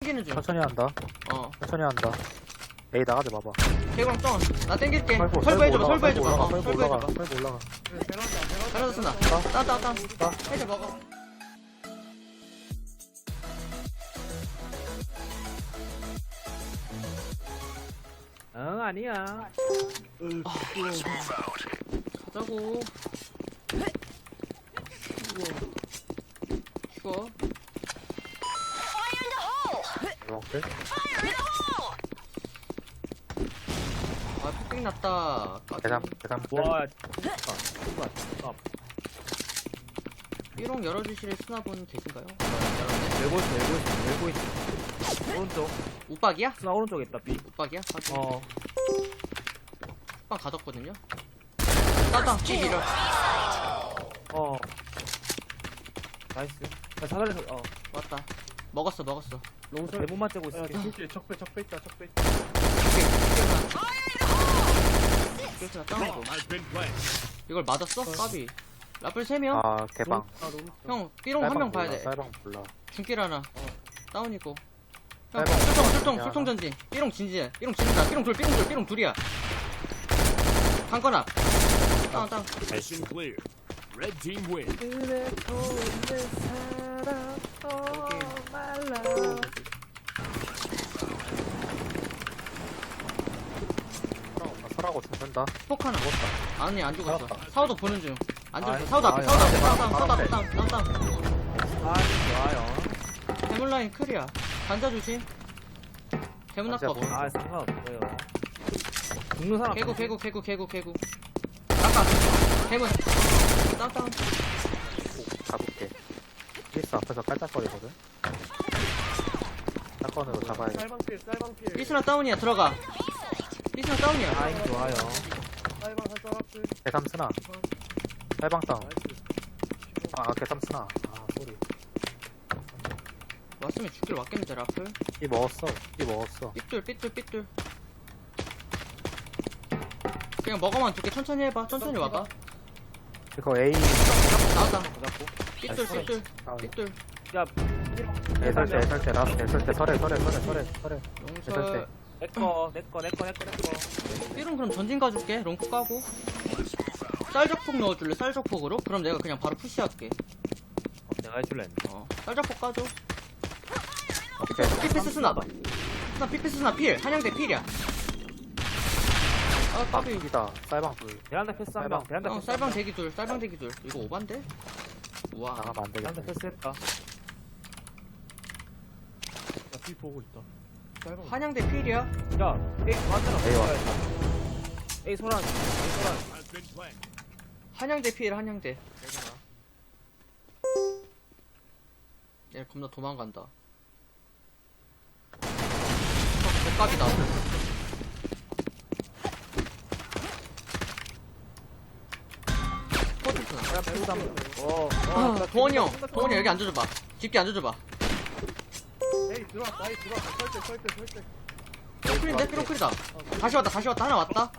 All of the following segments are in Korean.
땡기는 중. 천천히 한다. 어. 천천히 한다. 에이 나가자 봐봐. 개구랑 똥. 나 땡길게. 설보, 설부해줘봐, 설보 설부해줘봐. 올라가, 어, 설보 올라가, 설부해줘봐. 설보 올라가. 잘라서 쓴다. 어? 따, 따, 따. 따. 해줘, 먹어. 응 아니야 가자고. 이렇게. 아, 픽 났다. 까비. 계산 계산. 와 삐롱 열어주실 수납은 계신가요? 열고 있어 열고 있어 열고 있어 오른쪽 우박이야? 스나 오른쪽에 있다 B 우박이야? 확인. 어빵 가졌거든요. 따당 찌 밀어. 어. 나이스 나 사다리에서 어 왔다. 먹었어, 먹었어. 롱설 대문만 째고 있을게 야, 적배, 적배 있다, 적배 있다. 나 땅으로. 이걸 맞았어? 까비. 라플 3명? 아 개방. 아, 너무. 형, 삐롱 한 명 봐야 돼. 쌀방 몰라. 중길 하나. 다운이고. 형. 술통, 술통, 야, 술통 전진. 삐롱 진지해. 삐롱 진다. 삐롱 둘, 삐롱 둘, 삐롱 둘이야. 앞. 다운, 다운. Mission clear. Red team win. 아, 죽는다. 폭 하나. 아니, 안 죽었어. 살았다. 사우도 보는 중. 안 죽었어. 아이, 사우도 앞에, 아이, 사우도 앞에, 사우도 앞에, 사우도 앞에, 다운, 다운, 다운. 아 좋아요 대문라인 클리어. 단자 조심. 대문 단자 아까 없어. 뭐? 아 상관없어요 죽는 사람 개구, 개구, 개구, 개구, 개구. 아까. 대문. 다운, 다운. 잡을게. 피스 앞에서 깔짝거리거든. 사건으로 잡아야겠다. 쌀방필, 쌀방필. 삐스나 다운이야, 들어가. 삐스나 다운이야. 아이 좋아요 쌀방 한 쌀방필. 개삼 스나. 쌀방 싸움. 나이스. 아 개삼 스나. 아 소리. 왔으면 죽길 왔겠는데, 라플. 이 먹었어. 이 먹었어. 삐뚤, 삐뚤, 삐뚤. 그냥 먹어만 두개 천천히 해봐. 천천히 와봐. 이거 A 나왔다. 잡고 삐뚤. 삐뚤, 아, 삐뚤. 야 애설대 라스 애설대 설해 설해 설해 설해 설해. 용설. 내꺼 내꺼 내꺼 내꺼 내꺼 삐롱 그럼 전진 가줄게. 롱크 까고. 쌀적폭 넣어줄래? 쌀적폭으로? 그럼 내가 그냥 바로 푸시할게. 어, 내가 해줄래. 어. 쌀적폭 까줘. 오케이. 피피스 스나. 스나 피피스 스나 필. 한양대 필이야. 아, 아 까비. 이다 쌀방 둘. 베란다 패스 한명 베란다 어, 패스 쌀방 대기 둘, 쌀방 대기 둘. 이거 오반데? 우와. 나가면 안 되겠다. 베란다 패스했다 나뒤 보고 있다. 한양대 필이야? 야 A 맞잖아 A 와. A 소란 A 소란. 한양대 필, 한양대. 얘 겁나 도망간다. 어, 족갑이다. 포트나. 야 배우다 어 아, 도원이 형, 도원이 형 여기 앉아줘봐. 깊게 앉아줘봐. 들어왔다, 에이, 들어왔다. 설대, 설대, 설대. 삐롱클인데? 삐롱클이다. 다시 왔다, 다시 왔다. 하나 왔다.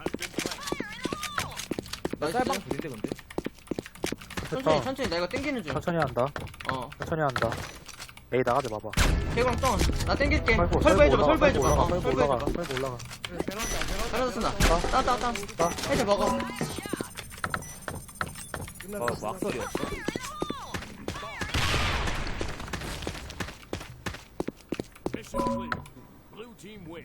나 나이스. 쌀방 둘인데 근데 천천히, 천천히. 나 이거 땡기는 중. 천천히 한다. 어. 천천히 한다. A 나가자 봐봐. 개구랑 똥. 나 땡길게. 설보, 설부해줘봐, 설보 설부해줘봐. 올라가, 어, 설보 올라가, 설부해줘봐. 설보 올라가. 네, 베란다, 베란다. 잘라서 쓴다. 어? 따, 따, 따. 따. 해줘, 먹어. 끝났다, 어 끝났다. 막설이었어 Mission clear. Blue team win.